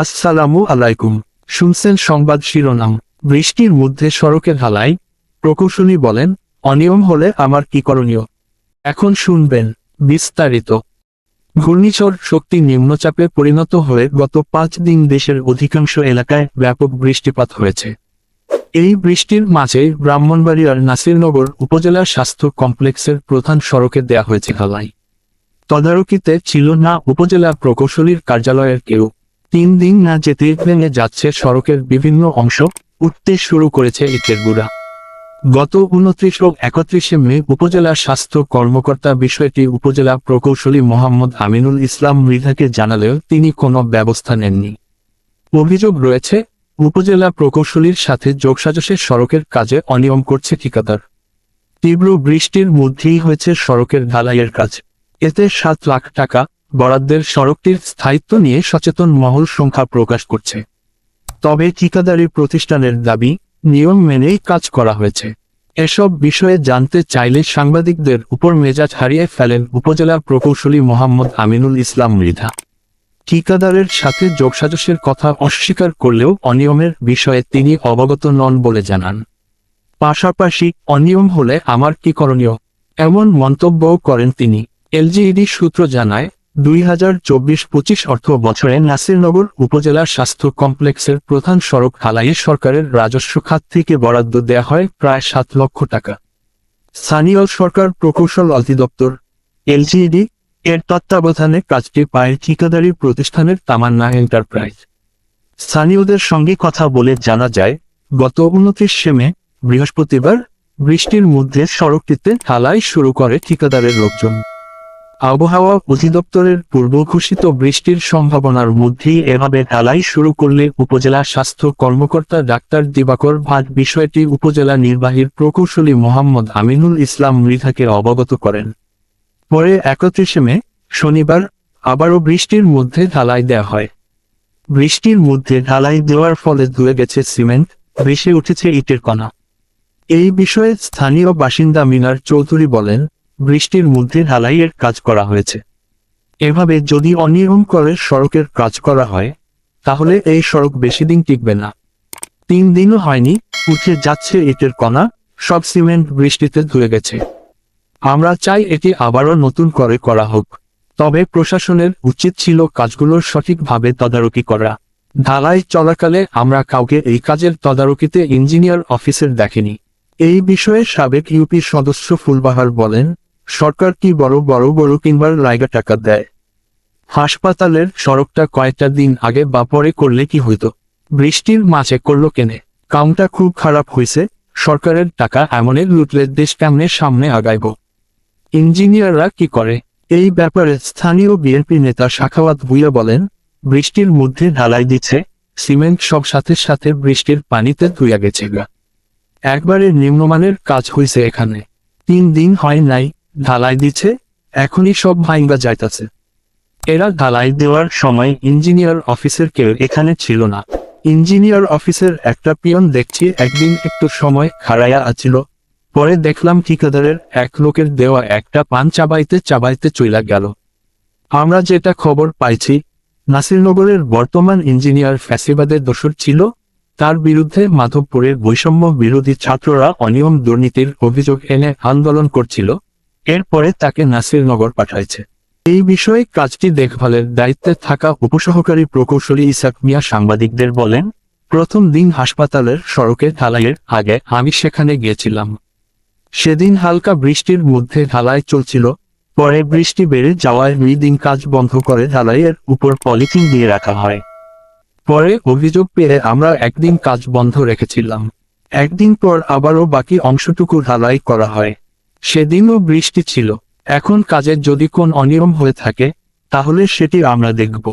আসসালামু আলাইকুম। শুনছেন সংবাদ শিরোনাম। বৃষ্টির মধ্যে সড়কের হালাই প্রকৌশলী বলেন, অনিয়ম হলে আমার কি করণীয়? এখন শুনবেন বিস্তারিত। ঘূর্ণিঝড় শক্তি নিম্নচাপে পরিণত হয়ে গত পাঁচ দিন দেশের অধিকাংশ এলাকায় ব্যাপক বৃষ্টিপাত হয়েছে। এই বৃষ্টির মাঝে ব্রাহ্মণবাড়িয়ার নাসিরনগর উপজেলা স্বাস্থ্য কমপ্লেক্সের প্রধান সড়কে দেয়া হয়েছে ঢালাই তদারকিতে ছিল না উপজেলা প্রকৌশলীর কার্যালয়ের কেউ। তিন দিন না যেতে ভেঙে যাচ্ছে সড়কের বিভিন্ন অংশ, উঠতে শুরু করেছে ইটের গুড়া। গত উনত্রিশ ও একত্রিশে মে উপজেলা স্বাস্থ্য কর্মকর্তা বিষয়টি উপজেলা প্রকৌশলী মোহাম্মদ আমিনুল ইসলাম মৃধাকে জানালেও তিনি কোনো ব্যবস্থা নেননি। অভিযোগ রয়েছে, উপজেলা প্রকৌশলীর সাথে যোগসাজশের সড়কের কাজে অনিয়ম করছে ঠিকাদার। তীব্র বৃষ্টির মধ্যেই হয়েছে সড়কের ঢালাইয়ের কাজ। এতে সাত লাখ টাকা বরাদ্দের সড়কটির স্থায়িত্ব নিয়ে সচেতন মহল সংখ্যা প্রকাশ করছে। তবে ঠিকাদারি প্রতিষ্ঠানের দাবি, নিয়ম মেনেই কাজ করা হয়েছে। এসব বিষয়ে জানতে চাইলে সাংবাদিকদের উপর মেজাজ হারিয়ে ফেলেন উপজেলা প্রকৌশলী মোহাম্মদ আমিনুল ইসলাম মৃধা। ঠিকাদারের সাথে যোগসাজসের কথা অস্বীকার করলেও অনিয়মের বিষয়ে তিনি অবগত নন বলে জানান। পাশাপাশি, অনিয়ম হলে আমার কি করণীয়? এমন মন্তব্যও করেন তিনি। এলজিইডি সূত্র জানায় দুই হাজার চব্বিশ পঁচিশ অর্থ বছরে নাসিরনগর উপজেলার স্বাস্থ্য কমপ্লেক্সের প্রধান সড়ক ঢালাইয়ে সরকারের রাজস্ব খাত থেকে বরাদ্দ দেয়া হয় প্রায় সাত লক্ষ টাকা। স্থানীয় সরকার প্রকৌশল অধিদপ্তর, এলজিডি, এর তত্ত্বাবধানে কাজটি পায় ঠিকাদারি প্রতিষ্ঠানের তামান্না এন্টারপ্রাইজ। স্থানীয়দের সঙ্গে কথা বলে জানা যায়, গত উনত্রিশ মে, বৃহস্পতিবার বৃষ্টির মধ্যে সড়কটিতে ঢালাই শুরু করে ঠিকাদারের লোকজন। আবহাওয়া অধিদপ্তরের পূর্ব ঘোষিত বৃষ্টির সম্ভাবনার মধ্যেই এভাবে ঢালাই শুরু করলে উপজেলা স্বাস্থ্য কর্মকর্তা ডাক্তার দিবাকর ভাট বিষয়টি উপজেলা নির্বাহীর প্রকৌশলী মোহাম্মদ আমিনুল ইসলাম মৃধাকে অবগত করেন। পরে একত্রিশে মে, শনিবার, আবারও বৃষ্টির মধ্যে ঢালাই দেয়া হয়। বৃষ্টির মধ্যে ঢালাই দেওয়ার ফলে ধুয়ে গেছে সিমেন্ট, ভেসে উঠেছে ইটের কণা। এই বিষয়ে স্থানীয় বাসিন্দা মিনার চৌধুরী বলেন বৃষ্টির মধ্যে ঢালাইয়ের কাজ করা হয়েছে। এভাবে যদি অনিয়ম করে সড়কের কাজ করা হয়, তাহলে এই সড়ক বেশি দিন টিকবে না। তিন দিনও হয়নি, উঠে যাচ্ছে ইটের কণা, সব সিমেন্ট বৃষ্টিতে ধুয়ে গেছে। আমরা চাই এটি আবারও নতুন করে করা হোক। তবে প্রশাসনের উচিত ছিল কাজগুলোর সঠিকভাবে তদারকি করা। ঢালাই চলাকালে আমরা কাউকে এই কাজের তদারকিতে ইঞ্জিনিয়ার অফিসের দেখেনি। এই বিষয়ে সাবেক ইউপি সদস্য ফুলবাহার বলেন সরকার কি বড় বড় বড় কিনবার লাইগা টাকা দেয়? হাসপাতালের সড়কটা কয়েকটা দিন আগে বা পরে করলে কি হইতো? বৃষ্টির মাঝে করল কেনে? কামটা খুব খারাপ হইছে, সরকারের টাকা এমনের লুটলে দেশ কেমনে সামনে আগাইব? ইঞ্জিনিয়াররা কি করে? এই ব্যাপারে স্থানীয় বিএনপি নেতা শাখাওয়াত ভুইয়া বলেন, বৃষ্টির মধ্যে ঢালাই দিচ্ছে, সিমেন্ট সব সাথে সাথে বৃষ্টির পানিতে ধুইয়া গেছে গা। একবারে নিম্নমানের কাজ হইছে এখানে। তিন দিন হয় নাই ঢালাই দিচ্ছে, এখনই সব ভাইঙ্গা যাইতাছে। এরা ঢালাই দেওয়ার সময় ইঞ্জিনিয়ার অফিসের কেউ এখানে ছিল না। ইঞ্জিনিয়ার অফিসের একটা পিয়ন দেখছি একদিন একটু সময় খাড়াইয়া আছিল। পরে দেখলাম ঠিকাদারের এক লোকের দেওয়া একটা পান চাবাইতে চাবাইতে চইলা গেল। আমরা যেটা খবর পাইছি, নাসিরনগরের বর্তমান ইঞ্জিনিয়ার ফ্যাসিবাদের দোষর ছিল, তার বিরুদ্ধে মাধবপুরের বৈষম্য বিরোধী ছাত্ররা অনিয়ম দুর্নীতির অভিযোগ এনে আন্দোলন করছিল। এরপরে তাকে নাসিরনগর পাঠাইছে। এই বিষয়ে কাজটি দেখভালের দায়িত্বে থাকা উপসহকারী প্রকৌশলী ইসাক মিয়া সাংবাদিকদের বলেন, প্রথম দিন হাসপাতালের সড়কে ঢালাইয়ের আগে আমি সেখানে গিয়েছিলাম। সেদিন হালকা বৃষ্টির মধ্যে ঢালাই চলছিল, পরে বৃষ্টি বেড়ে যাওয়ায় দুই দিন কাজ বন্ধ করে ঢালাইয়ের উপর পলিথিন দিয়ে রাখা হয়। পরে অভিযোগ পেয়ে আমরা একদিন কাজ বন্ধ রেখেছিলাম। একদিন পর আবারও বাকি অংশটুকু ঢালাই করা হয়। সেদিনও বৃষ্টি ছিল। এখন কাজের যদি কোন অনিয়ম হয়ে থাকে, তাহলে সেটি আমরা দেখব।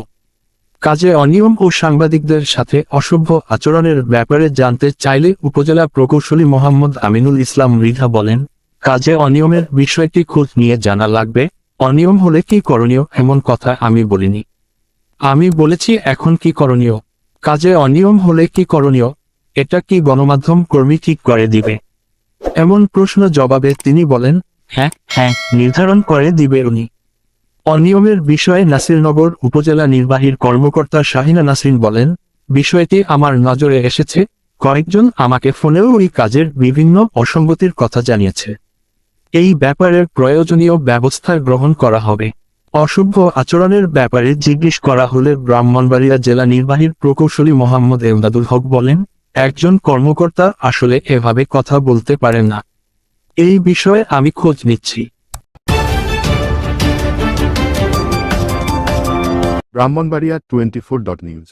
কাজে অনিয়ম ও সাংবাদিকদের সাথে অসভ্য আচরণের ব্যাপারে জানতে চাইলে উপজেলা প্রকৌশলী মোহাম্মদ আমিনুল ইসলাম মৃধা বলেন, কাজে অনিয়মের বিষয়টি খোঁজ নিয়ে জানা লাগবে। অনিয়ম হলে কি করণীয় এমন কথা আমি বলিনি। আমি বলেছি এখন কি করণীয়। কাজে অনিয়ম হলে কি করণীয়? এটা কি গণমাধ্যম কর্মী ঠিক করে দিবে? এমন প্রশ্ন জবাবে তিনি বলেন হ্যাঁ হ্যাঁ নির্ধারণ করে দিবে উনি। অনিয়মের বিষয়ে নাসিরনগর উপজেলা নির্বাহীর কর্মকর্তা শাহিনা নাসরিন বলেন বিষয়টি আমার নজরে এসেছে কয়েকজন আমাকে ফোনেও ওই কাজের বিভিন্ন অসঙ্গতির কথা জানিয়েছে। এই ব্যাপারে প্রয়োজনীয় ব্যবস্থা গ্রহণ করা হবে। অশুভ আচরণের ব্যাপারে জিজ্ঞেস করা হলে ব্রাহ্মণবাড়িয়া জেলা নির্বাহীর প্রকৌশলী মোহাম্মদ এমদাদুল হক বলেন একজন কর্মকর্তা আসলে এভাবে কথা বলতে পারেন না। এই বিষয়ে আমি খোঁজ নিচ্ছি। Brahmanbaria twenty four dot news.